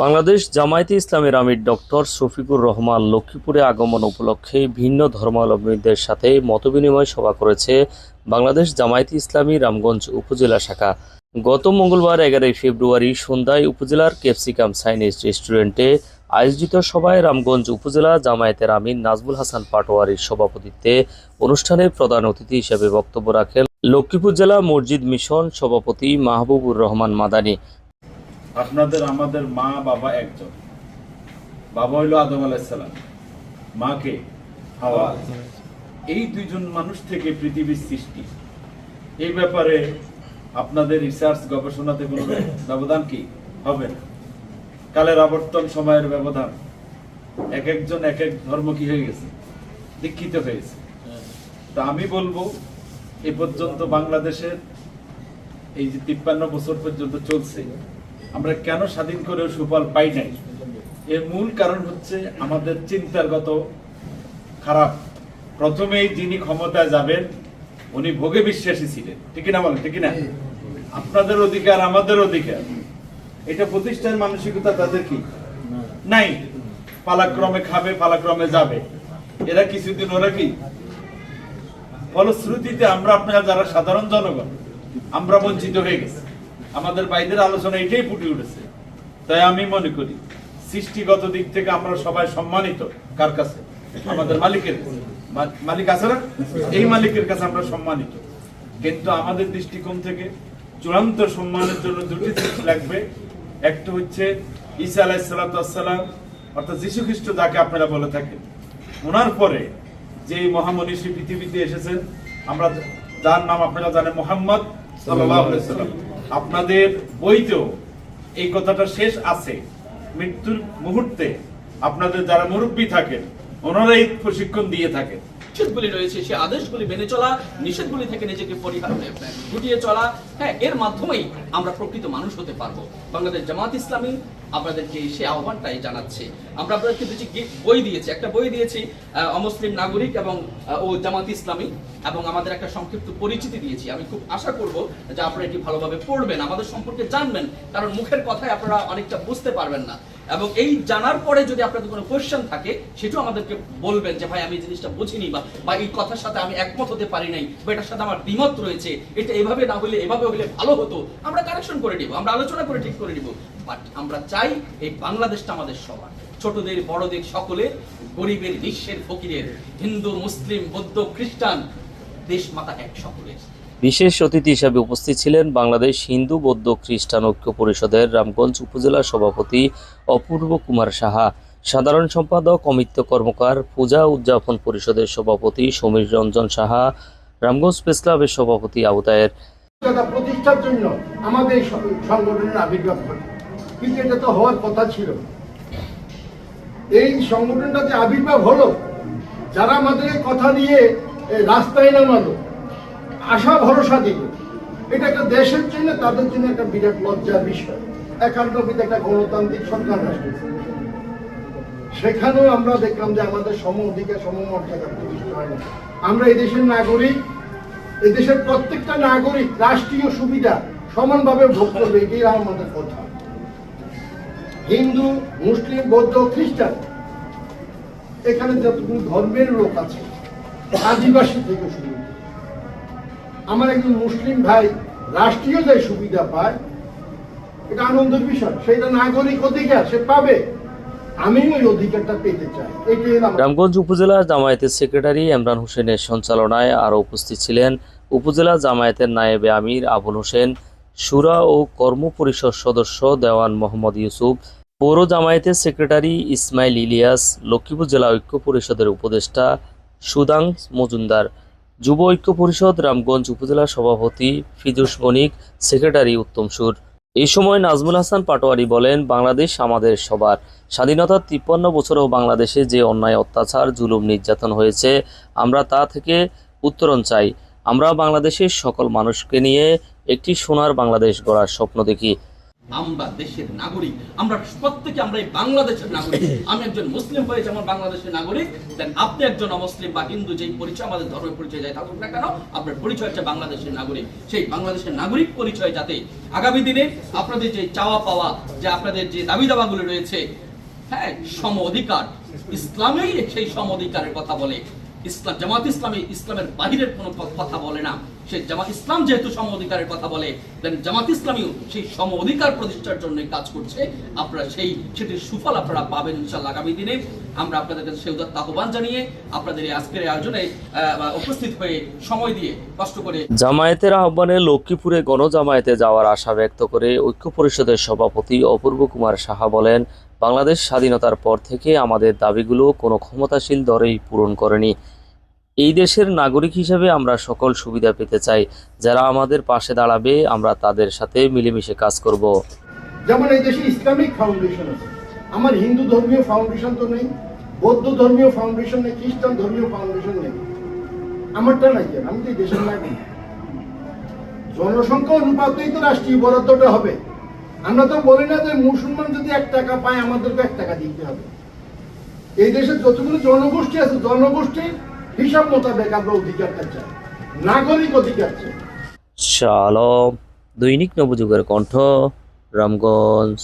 বাংলাদেশ জামায়াতে ইসলামের আমির ডক্টর শফিকুর রহমান লক্ষ্মীপুরে আগমন উপলক্ষে ভিন্ন ধর্মাবলম্বীদের সাথে মতবিনিময় সভা করেছে বাংলাদেশ জামায়াতে ইসলামী রামগঞ্জ উপজেলা শাখা। গত মঙ্গলবার এগারোই ফেব্রুয়ারি সন্ধ্যায় উপজেলার ক্যাপসিকাম চাইনিজ রেস্টুরেন্টে আয়োজিত সভায় রামগঞ্জ উপজেলা জামায়াতের আমির নাজমুল হাসান পাটোয়ারির সভাপতিত্বে অনুষ্ঠানে প্রধান অতিথি হিসেবে বক্তব্য রাখেন লক্ষ্মীপুর জেলা মসজিদ মিশন সভাপতি মাহবুবুর রহমান মাদানী। আপনাদের আমাদের মা বাবা একজন। বাবা হইল আদম আলাইসালাম মাকে হাওয়া। এই দুইজন মানুষ থেকে পৃথিবীর সৃষ্টি। এই ব্যাপারে আপনাদের রিসার্চ গবেষণাতে কোনো ব্যবধান কি? হবে না। কালের আবর্তন সময়ের ব্যবধান। এক একজন এক এক ধর্ম কি হয়ে গেছে? দীক্ষিত হয়েছে। তা আমি বলব এ পর্যন্ত বাংলাদেশের এই যে তিপ্পান্ন বছর পর্যন্ত চলছে আমরা কেন স্বাধীন করেও সুফল পাই নাই? এর মূল কারণ হচ্ছে আমাদের চিন্তারগত খারাপ। প্রথমেই যিনি ক্ষমতায় যাবেন উনি ভোগে বিশ্বাসী ছিলেন। ঠিক না বলেন? ঠিক না আপনাদের অধিকার আমাদের অধিকার। এটা প্রতিষ্ঠান মানসিকতা তাদের কি? নাই। পালাক্রমে খাবে পালাক্রমে যাবে। এরা কিছুদিন ওরা কি? ফলশ্রুতিতে আমরা আপনারা যারা সাধারণ জনগণ আমরা বঞ্চিত হয়ে গেছি। আমাদের বাইদের আলোচনা এটাই ফুটে উঠেছে। তাই আমি মনে করি, সৃষ্টিগত দিক থেকে আমরা সবাই সম্মানিত। কার কাছে? আমাদের মালিকের মালিক আছে না? এই মালিকের কাছে আমরা সম্মানিত। কিন্তু আমাদের দৃষ্টিকোণ থেকে চূড়ান্ত সম্মানের জন্য দুটি জিনিস লাগবে। একটা হচ্ছে ঈসা আলাইসালাম অর্থাৎ যীশু খ্রিস্ট যাকে আপনারা বলে থাকেন ওনার পরে যে মহামনীষী পৃথিবীতে এসেছেন, আমরা যার নাম আপনারা জানেন মোহাম্মদ আলাইহি সাল্লাম আপনাদের বইতেও এই কথাটা শেষ আছে। মৃত্যুর মুহূর্তে আপনাদের যারা মুরব্বী থাকেন, ওনারাই প্রশিক্ষণ দিয়ে থাকেন। নিষেধগুলি রয়েছে, সে আদেশগুলি মেনে চলা, নিষেধগুলি থেকে নিজেকে পরিহার গুটিয়ে চলা হ্যাঁ এর মাধ্যমেই আমরা প্রকৃত মানুষ হতে পারব। বাংলাদেশ জামাত ইসলামী আপনাদেরকে সে আহ্বানটাই জানাচ্ছে। আমরা আপনাদেরকে দুটি বই দিয়েছি। একটা বই দিয়েছি অমুসলিম নাগরিক এবং ও জামাত ইসলামী, এবং আমাদের একটা সংক্ষিপ্ত পরিচিতি দিয়েছি। আমি খুব আশা করব যে আপনারা এটি ভালোভাবে পড়বেন, আমাদের সম্পর্কে জানবেন, কারণ মুখের কথায় আপনারা অনেকটা বুঝতে পারবেন না। এবং এই জানার পরে যদি আপনাদের কোনো কোয়েশ্চেন থাকে, সেটাও আমাদেরকে বলবেন যে, ভাই, আমি এই জিনিসটা বুঝিনি বা বা এই কথার সাথে আমি একমত হতে পারি নাই, বা এটার সাথে আমার দ্বিমত রয়েছে, এটা এভাবে না হলে এভাবে হলে ভালো হতো। আমরা কারেকশন করে নিব, আমরা আলোচনা করে ঠিক করে নিব। বাট আমরা চাই এই বাংলাদেশটা আমাদের সবার। ছোটদের বড়দের সকলের গরিবের নিঃস্বের ফকিরের হিন্দু মুসলিম বৌদ্ধ খ্রিস্টান দেশ মাতা এক সকলের। বিশেষ অতিথি হিসাবে উপস্থিত ছিলেন বাংলাদেশ হিন্দু বৌদ্ধ খ্রিস্টান ঐক্য পরিষদের রামগঞ্জ উপজেলা সভাপতি অপূর্ব কুমার সাহা সাধারণ সম্পাদক অমিত্য কর্মকার পূজা উদযাপন পরিষদের সভাপতি সমীর রঞ্জন সাহা রামগঞ্জ প্রেস ক্লাবের সভাপতি আবুতায়ের প্রতিষ্ঠার জন্য আমাদের সংগঠনের আবির্ভাব ঘটে। কিন্তু এটা তো হওয়ার কথা ছিল। এই সংগঠনটা যে আবির্ভাব হলো, যারা আমাদের কথা রাস্তায় নামালো, আশা ভরসা দিল, এটা একটা দেশের জন্য, তাদের জন্য একটা বিরাট লজ্জার বিষয়। একটা গণতান্ত্রিক সরকার সেখানেও আমরা দেখলাম যে আমাদের সম অধিকার সমমর্যাদা প্রতিষ্ঠা হয় না। আমরা এই দেশের নাগরিক, এই দেশের প্রত্যেকটা নাগরিক রাষ্ট্রীয় সুবিধা সমানভাবে ভোগ করবে, এটাই আমাদের কথা। হিন্দু, মুসলিম, বৌদ্ধ, খ্রিস্টান। এখানে যতগুলো ধর্মের লোক আছে, আদিবাসী থেকে শুরু আমার একজন মুসলিম ভাই রাষ্ট্রীয় যে সুবিধা পায়, এটা আনন্দের বিষয়। সেটা নাগরিক অধিকার, সে পাবে। রামগঞ্জ উপজেলা জামায়াতের সেক্রেটারি ইমরান হোসেনের সঞ্চালনায় আরও উপস্থিত ছিলেন উপজেলা জামায়াতের নায়েবে আমির আবুল হোসেন, সুরা ও কর্ম পরিষদ সদস্য দেওয়ান মোহাম্মদ ইউসুফ পৌর জামায়াতের সেক্রেটারি ইসমাইল ইলিয়াস লক্ষ্মীপুর জেলা ঐক্য পরিষদের উপদেষ্টা সুদাং মজুমদার, যুব ঐক্য পরিষদ রামগঞ্জ উপজেলা সভাপতি ফিদুস মনিক, সেক্রেটারি উত্তম সুর। এই সময় নাজমুল হাসান পাটোয়ারি বলেন, বাংলাদেশ আমাদের সবার। স্বাধীনতার তিপ্পান্ন বছরেও বাংলাদেশে যে অন্যায়, অত্যাচার, জুলুম, নির্যাতন হয়েছে, আমরা তা থেকে উত্তরণ চাই। আমরা বাংলাদেশের সকল মানুষকে নিয়ে একটি সোনার বাংলাদেশ গড়ার স্বপ্ন দেখি। আমরা দেশের নাগরিক আমরা প্রত্যেকে আমরা এই বাংলাদেশের নাগরিক। আমি একজন মুসলিম হয়ে যেমন বাংলাদেশের নাগরিক। দেন আপনি একজন অমুসলিম বা হিন্দু যেই পরিচয় আমাদের ধর্মের পরিচয় যাই থাকুক না কেন আপনার পরিচয় হচ্ছে বাংলাদেশের নাগরিক। সেই বাংলাদেশের নাগরিক পরিচয় যাতে আগামী দিনে আপনাদের যে চাওয়া পাওয়া যে আপনাদের যে দাবি দাবাগুলো রয়েছে হ্যাঁ সম অধিকার ইসলামেই সেই সম অধিকারের কথা বলে। ইসলাম, জামাত ইসলামী ইসলামের বাহিরের কোনো কথা বলে না। সে জামাত ইসলাম যেহেতু সম অধিকারের কথা বলে দেন জামাত ইসলামীও সেই সম অধিকার প্রতিষ্ঠার জন্য কাজ করছে। আপনারা সেই, সেটির সুফল আপনারা পাবেন ইনশাল্লাহ আগামী দিনে। আমরা আপনাদের কাছে সেই উদাত্ত আহ্বান জানিয়ে আপনাদের এই আজকের আয়োজনে উপস্থিত হয়ে সময় দিয়ে কষ্ট করে জামায়াতের আহ্বানে লক্ষ্মীপুরে গণজামায়াতে যাওয়ার আশা ব্যক্ত করে ঐক্য পরিষদের সভাপতি অপূর্ব কুমার সাহা বলেন বাংলাদেশ স্বাধীনতার পর থেকে আমাদের দাবিগুলো কোনো ক্ষমতাশীল দরেই পূরণ করেনি। এই দেশের নাগরিক হিসেবে আমরা সকল সুবিধা পেতে চাই। যারা আমাদের পাশে দাঁড়াবে, আমরা তাদের সাথে মিলেমিশে কাজ করব। যেমন এই দেশে ইসলামিক ফাউন্ডেশন আছে। আমার হিন্দু ধর্মীয় ফাউন্ডেশন তো নেই, বৌদ্ধ ধর্মীয় ফাউন্ডেশন নেই, খ্রিস্টান ধর্মীয় ফাউন্ডেশন নেই। আমারটা নাই আমি তো এই দেশের নাগরিক। জনসংখ্যা অনুপাতেই তো রাষ্ট্রীয় বরাদ্দটা হবে। আমরা তো বলি না যে মুসলমান যদি এক টাকা পায়, আমাদেরকে এক টাকা দিতে হবে। এই দেশের যতগুলো জনগোষ্ঠী আছে, জনগোষ্ঠীর হিসাব মোতাবেক আমরা অধিকারটা চাই। নাগরিক অধিকার চাই। শালম, দৈনিক নবযুগের কণ্ঠ, রামগঞ্জ।